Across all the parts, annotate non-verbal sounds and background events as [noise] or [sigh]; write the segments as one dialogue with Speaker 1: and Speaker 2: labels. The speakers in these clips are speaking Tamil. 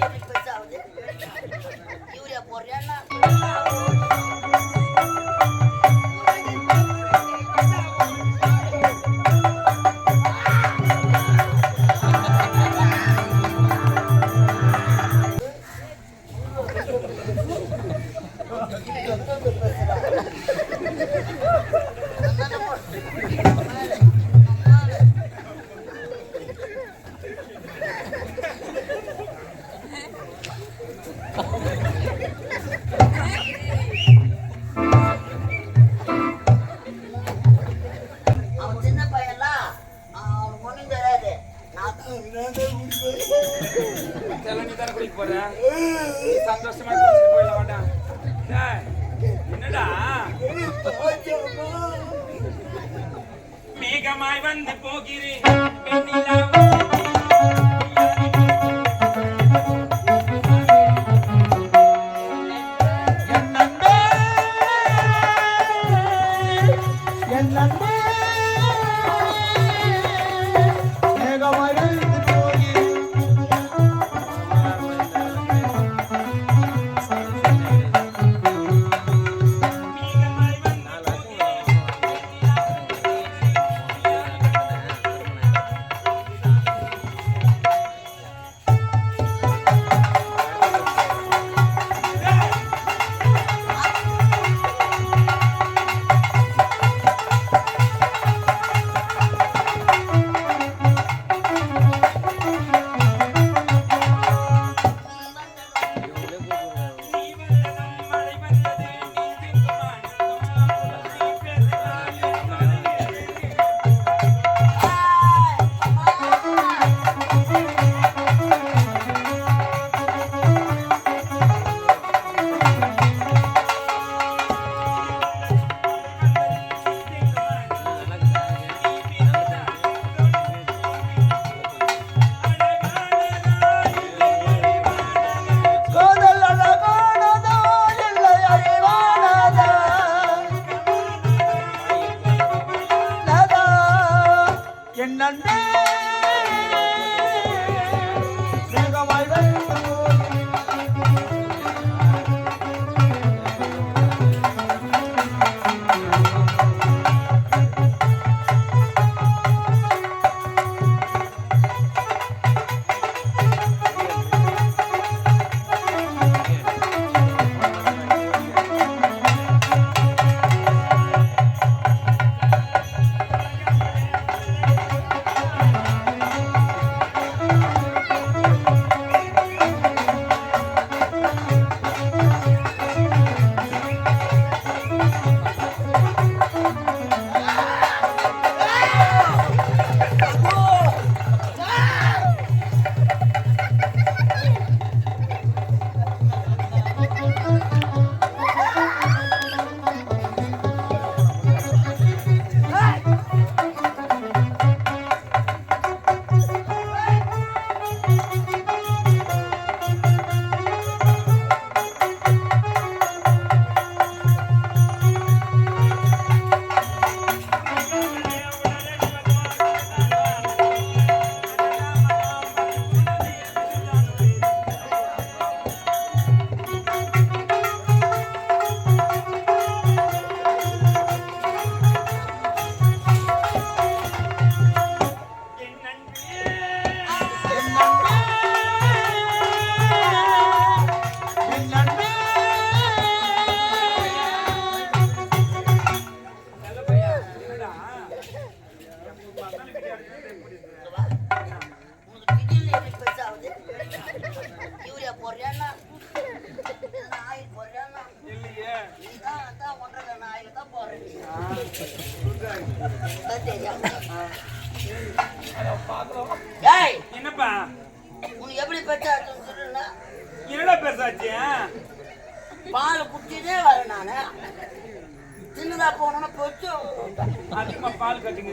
Speaker 1: Thank you. நிலமாய் வந்து போகிறேன். வெண்ணிலா என்னப்பா?
Speaker 2: உனக்கு எப்படி பெற்றாச்சுன்னு சொல்லுன்னா
Speaker 1: என்னடா பெருசாச்சு?
Speaker 2: பால் குடிச்சதே வர நானு. சின்னதா போனோம்னா போச்சு
Speaker 1: அதிகமா பால்
Speaker 3: கட்டிங்க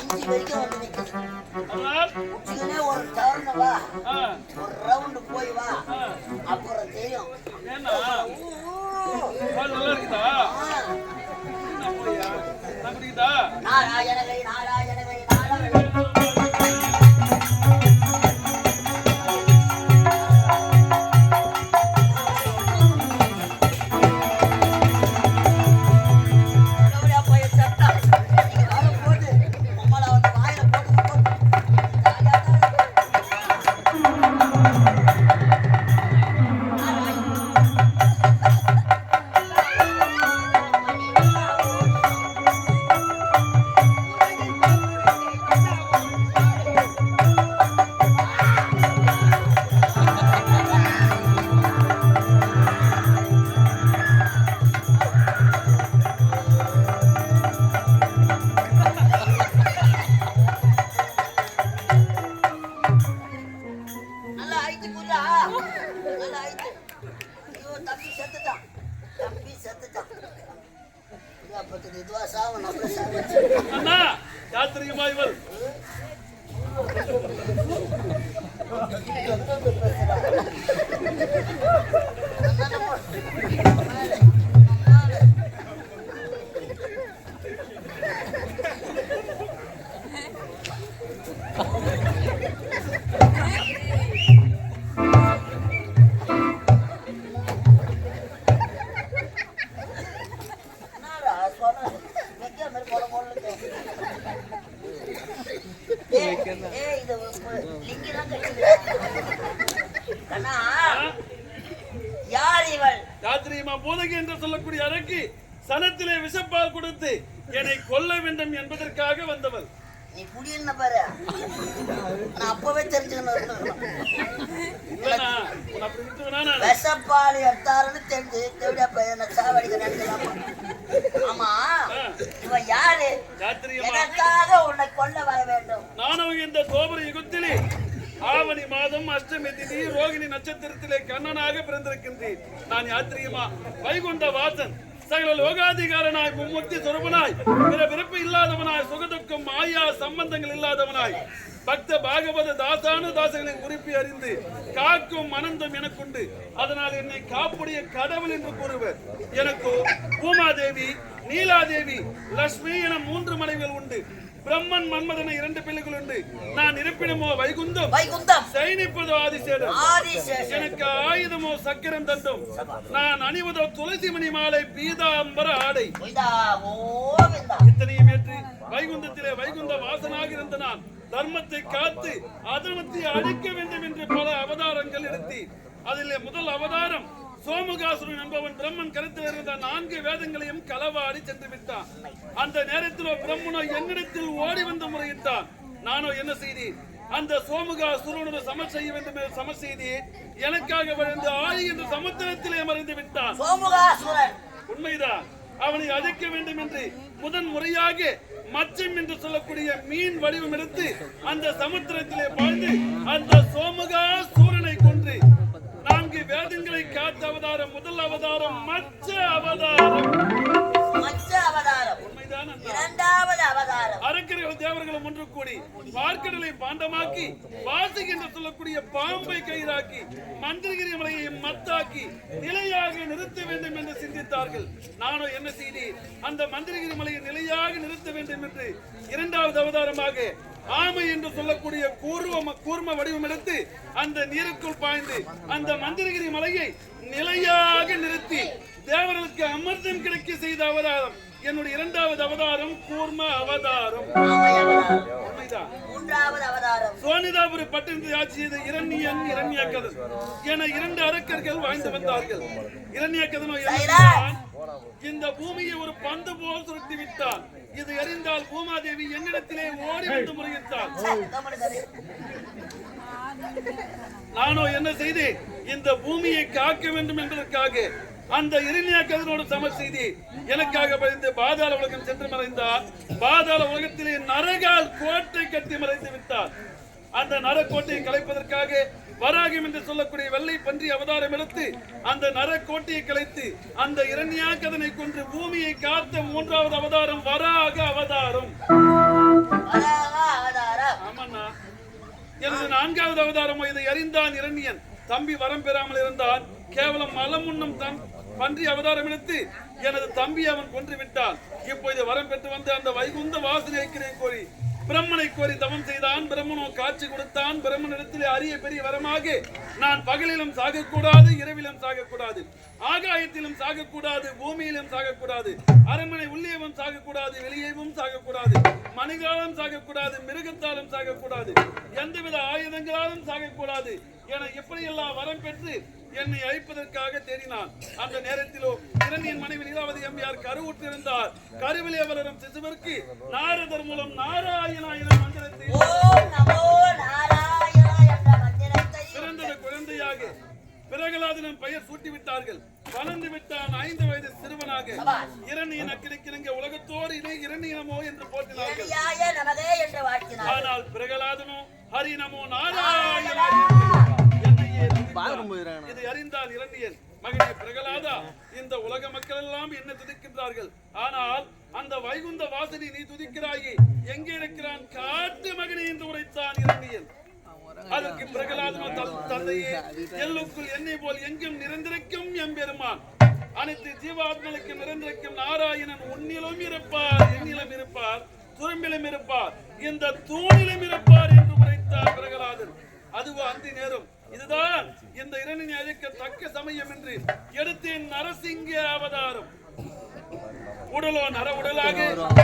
Speaker 3: போயிடு
Speaker 2: வரைக்கும் வந்து நிக்குது
Speaker 3: அதனால்
Speaker 2: ஒரு டவுன் வா ஒரு ரவுண்டு போய் வா அப்புறம் தெரியும்
Speaker 3: நல்லா இருக்குதா
Speaker 2: நாராயணகை நாராயணகை.
Speaker 3: யாத்திரிகமா போதகி என்று சொல்லக்கூடிய அரக்கி சனத்திலே விஷப்பால் கொடுத்து என்னை கொல்ல வேண்டும் என்பதற்காக வந்தவள்.
Speaker 2: நீ குடியிருந்த பாரு? நான் அப்பவே தெரிஞ்சுக்கணும்? விஷப்பால் எடுத்தாருன்னு தெரிஞ்சு தேவையா பையனை சாவடிக்க நினைக்கலாமா ஆமா இவன் யாரு? எனக்காக உன்னை கொல்ல வர வேண்டும்.
Speaker 3: நானும் இந்த கோபுர யுகத்திலே ஆவணி மாதம் அஷ்டமி திதி ரோகிணி நட்சத்திரத்திலே கண்ணனாக பிறந்திருக்கின்றேன். நான் யாத்திரியமா? வைகுண்ட வாசன். சகல லோகாதிகாரனாய் மும்முக்தி சுரபனாய் பிற பிறப்பு இல்லாதவனாய் சுகதுக்கம் மாயா சம்பந்தங்கள் இல்லாதவனாய் பக்த பாகவத தாசானு தாசர்களின் குறிப்பை அறிந்து காக்கும் மனந்தும் எனக்குண்டு. அதனால் என்னை காப்புடைய கடவுள் என்று கூறுவர். எனக்கு பூமாதேவி நீலாதேவி லட்சுமி என மூன்று மனைவிகள் உண்டு. பிரம்மன் மன்மதன இரண்டு பிள்ளைகள் உண்டு. நான் இருப்பிடமோ வைகுந்தம்.
Speaker 2: வைகுந்தம்.
Speaker 3: சைனிப்பதோ ஆதிசேடம் எனக்கு ஆயுதமோ சக்கரம் தண்டும் நான் அணிவதோ துளசி மணி மாலை பீதாம்பர ஆடை. இத்தனையும் ஏற்று வைகுந்தத்திலே வைகுந்த வாசனாக இருந்த நான் தர்மத்தை காத்து அதர்மத்தை அழிக்க வேண்டும் என்று பல அவதாரங்கள் எடுத்தேன். அதிலே முதல் அவதாரம் சோமுகாசுரன் என்பவன் பிரம்மன் கருத்தில் இருந்த நான்கு வேதங்களையும் களவாடி சென்று விட்டான். அந்த நேரத்திலோ பிரம்மனோ என்னிடத்தில் ஓடி வந்து முறையிட்டான். நானோ என்ன செய்தேன்? அந்த சோமுகாசுரனோடு சம செய்ய வேண்டும் என்று சம செய்தேன். எனக்காக விழுந்து ஆழி என்று சமுத்திரத்திலே மறைந்து விட்டான்.
Speaker 2: சோமுகாசுரன்!
Speaker 3: உண்மைதான் அவனை அழிக்க வேண்டும் என்று முதன் முறையாக மச்சம் என்று சொல்லக்கூடிய மீன் வடிவம் எடுத்து அந்த சமுத்திரத்திலே பாய்ந்து அந்த சோமுகா சூரனை நான்கு வேதங்களை காத்த அவதாரம் முதல் அவதாரம் மச்ச அவதாரம்.
Speaker 2: மச்ச அவதாரம்.
Speaker 3: உண்மைதான் அண்ணா.
Speaker 2: இரண்டாவது அவதாரம்.
Speaker 3: அரக்கர்கள் தேவர்களும் ஒன்று கூடி பார்க்கடலை பாண்டமாக்கி வாசி என்று சொல்லக்கூடிய பாம்பை கயிறாக்கி மந்திரகிரி மலையை மத்தாக்கி நிலையாக நிறுத்த வேண்டும் என்று சிந்தித்தார்கள். நானும் என்ன செய்தேன் அந்த மந்திரகிரி மலையை நிலையாக நிறுத்த வேண்டும் என்று இரண்டாவது அவதாரமாக ஆமை என்று சொல்லக்கூடிய கூர்வ கூர்ம வடிவம் எடுத்து அந்த நீருக்குள் பாய்ந்து அந்த மந்திரகிரி மலையை நிலையாக நிறுத்தி தேவர்களுக்கு அமிர்தம் கிடைக்க செய்த அவதாரம். என்னுடைய இரண்டாவது அவதாரம் கூர்ம அவதாரம். சோனிதாபுரி பட்டினத்தை ஆட்சி செய்த இரண்யன் இரண்யக்கதன். என இரண்டு அரக்கர்கள் வாழ்ந்து வந்தார்கள். இரண்யக்கதனோ
Speaker 2: சைராஜ்.
Speaker 3: இந்த பூமியை ஒரு பந்து போல் சுருட்டி விட்டால் இது அறிந்தால் பூமாதேவி என்னிடத்திலே ஓடி வந்து முறையிட்டாள் நானோ என்ன செய்து இந்த பூமியை காக்க வேண்டும் என்பதற்காக அந்த இரினியா கதிரோடு சம செய்தி எனக்காக பதிந்து பாதாள உலகம் சென்று மறைந்தார் பாதாள உலகத்திலே நரகால் கோட்டை கட்டி மறைந்து விட்டார் அந்த நரக்கோட்டையை கலைப்பதற்காக வராகம் என்று சொல்லக்கூடிய வெள்ளை பன்றி அவதாரம் எடுத்து அந்த நரக்கோட்டையை கலைத்து அந்த இரண்யாக்கதனை கொன்று பூமியை காத்த மூன்றாவது அவதாரம் வராக அவதாரம். ஆமாண்ணா. எனது நான்காவது அவதாரம் இதை அறிந்தான் இரண்யன். தம்பி வரம் பெறாமல் இருந்தான். கேவலம் மலம் உண்ணும் தன் பன்றி அவதாரம் எடுத்து எனது தம்பி அவன் கொன்று விட்டான். இப்போது வரம் பெற்று வந்து அந்த வைகுந்த வாசனை ஐக்கியம் கோரி பிரம்மனை கோரி தவம் செய்தான் பிரம்மனோ காட்சி கொடுத்தான் பிரம்மனிடத்திலே அரிய பெரிய வரமாக நான் பகலிலும் சாகக்கூடாது இரவிலும் சாகக்கூடாது ஆகாயத்திலும் சாகக்கூடாது பூமியிலும் சாகக்கூடாது அரண்மனை உள்ளேவும் சாகக்கூடாது வெளியேவும் சாகக்கூடாது மனிதாலும் சாகக்கூடாது மிருகத்தாலும் சாகக்கூடாது எந்தவித ஆயுதங்களாலும் சாகக்கூடாது என எப்படியெல்லாம் வரம் பெற்று என்னை அழிப்பதற்காக தேடினான். அந்த நேரத்திலோ இரண்டின் மனைவி நீலாவதி அம்மையார் கருவுற்றிருந்தார் கருவிலே வளரும் சிசுவிற்கு நாரதர் மூலம் நாராயணா என மந்திரத்தை [laughs] பிறந்தது குழந்தையாக. பிரகலாதனின் பெயர் சூட்டி விட்டார்கள் வளர்ந்து விட்டான் ஐந்து வயது சிறுவனாக. இரணியன் அக்கிரிக்கிறங்க உலகத்தோர் இணை இரணியனமோ என்று
Speaker 2: வாழ்த்தினார்
Speaker 3: ஆனால் பிரகலாதனோ ஹரி நமோ நாராயணா. இதை அறிந்தால் இரண்டியன் மகனே பிரகலாதா இந்த உலக மக்கள் எல்லாம் என்ன துதிக்கின்றார்கள்? ஆனால் அந்த வைகுந்த வாசனை நீ துதிக்கிறாயே எங்கே இருக்கிறான்? காட்டு மகனே என்று உரைத்தான் இரண்டியன் அதற்கு பிரகலாதனோ தன் தந்தையே எல்லுக்குள் என்னை போல் எங்கும் நிறைந்திருக்கும் எம்பெருமான். அனைத்து ஜீவாத்மனுக்கு நிறைந்திருக்கும் நாராயணன் உன்னிலும் இருப்பார் என்னிலும் இருப்பார் துரும்பிலும் இருப்பார் இந்த தூணிலும் இருப்பார் என்று உரைத்தார் பிரகலாதன். அதுவோ அந்தி நேரம்? இதுதான் இந்த இரணினை அழைக்க தக்க சமயம் என்று எடுத்தேன் நரசிங்க அவதாரம். உடலோ நர உடலாக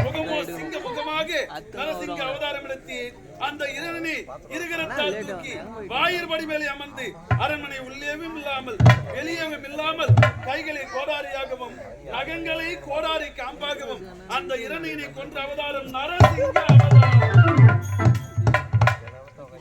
Speaker 3: முகமோ சிங்க முகமாக நரசிங்க அவதாரம் எடுத்து அந்த இரணினை இருகரத்தால் தூக்கி வாயிர் வடிவேலை அமர்ந்து அரண்மனை உள்ளேவும் இல்லாமல் வெளியேவும் இல்லாமல் கைகளை கோடாரியாகவும் நகங்களை கோடாரி காம்பாகவும் அந்த இரணினை கொன்ற அவதாரம் நரசிங்க அவதாரம்.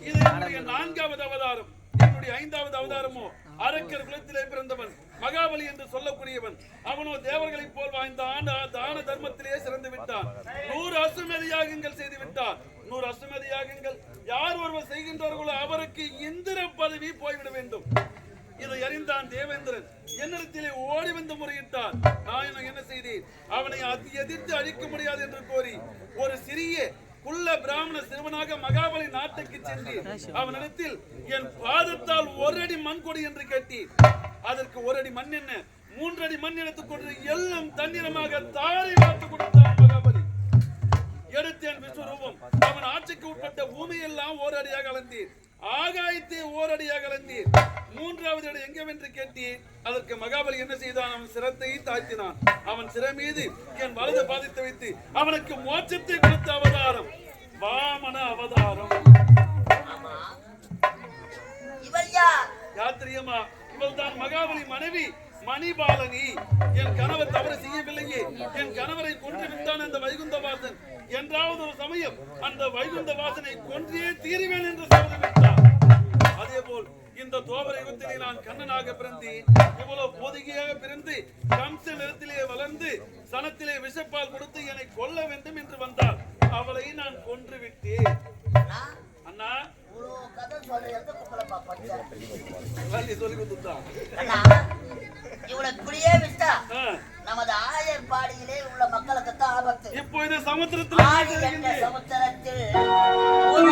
Speaker 3: இது என்னுடைய நான்காவது அவதாரம். என்னுடைய ஐந்தாவது அவதாரமோ? அரக்கர் குலத்திலே பிறந்தவன் மகாபலி என்று சொல்லக்கூடியவன். அவனோ தேவர்களைப் போல் வாய்ந்த ஆண்ட தான தர்மத்திலே சிறந்து விட்டான். நூறு அசுமதி யாகங்கள் செய்து விட்டான். நூறு அசுமதி யாகங்கள் யார் ஒருவர் செய்கின்றார்களோ அவருக்கு இந்திர பதவி போய்விட வேண்டும். இதை அறிந்தான் தேவேந்திரன். என்னிடத்திலே ஓடி வந்து முறையிட்டான். நான் என்ன செய்தேன்? அவனை அதி எதிர்த்து அழிக்க முடியாது என்று கோரி ஒரு சிறிய குள்ள பிராமண சிறுவனாக மகாபலி நாட்டுக்கு சென்று அவனிடத்தில் என் பாதத்தால் ஒரு அடி மண் கொடு என்று கேட்டேன் அதற்கு ஒரு அடி மண் என்ன? மூன்றடி மண் எடுத்துக்கொண்டு எல்லாம் தண்ணீரமாக தாரை வார்த்து கொடுத்தான் மகாபலி. எடுத்தேன் விஸ்வரூபம். அவன் ஆட்சிக்கு உட்பட்ட பூமியெல்லாம் ஓரடியாக அளந்தீர் ஆகாயத்தை ஓரடியாக அளந்தீர் மூன்றாவது இடம் எங்கவென்று கேட்டீர். அதற்கு மகாபலி என்ன செய்தான்? அவன் சிரத்தை தாழ்த்தினான். அவன் சிர மீது என் வலது பாதித்து வைத்து அவனுக்கு மோட்சத்தை கொடுத்த அவதாரம். வாமன அவதாரம்.
Speaker 2: யார்?
Speaker 3: யாத்திரியமா இவள் தான் மகாபலி மனைவி மணிபாலனி. என் கணவர் தவறு செய்யவில்லையே. என் கணவரை கொன்று விட்டான் அந்த வைகுந்தவாசன். என்றாவது ஒரு சமயம் அந்த வைகுந்தவாசனை கொன்றே தீருவேன் என்று சபதமிட்டார் அதே போல் இந்த தோபர யுகத்திலே நான் கண்ணனாக பிறந்து இவ்வளவு பொதுகையாக பிறந்து கம்ச நிறத்திலே வளர்ந்து சனத்திலே விஷப்பால் கொடுத்து என்னை கொல்ல வேண்டும் என்று வந்தார் அவளை நான் கொன்று விட்டேன்
Speaker 2: அண்ணா. நமது ஆயர்பாடியிலே உள்ள மக்களுக்கு தான் ஆபத்து.
Speaker 3: இப்போ சமுத்திரத்தில்
Speaker 2: சமுத்திரத்தில் ஒரு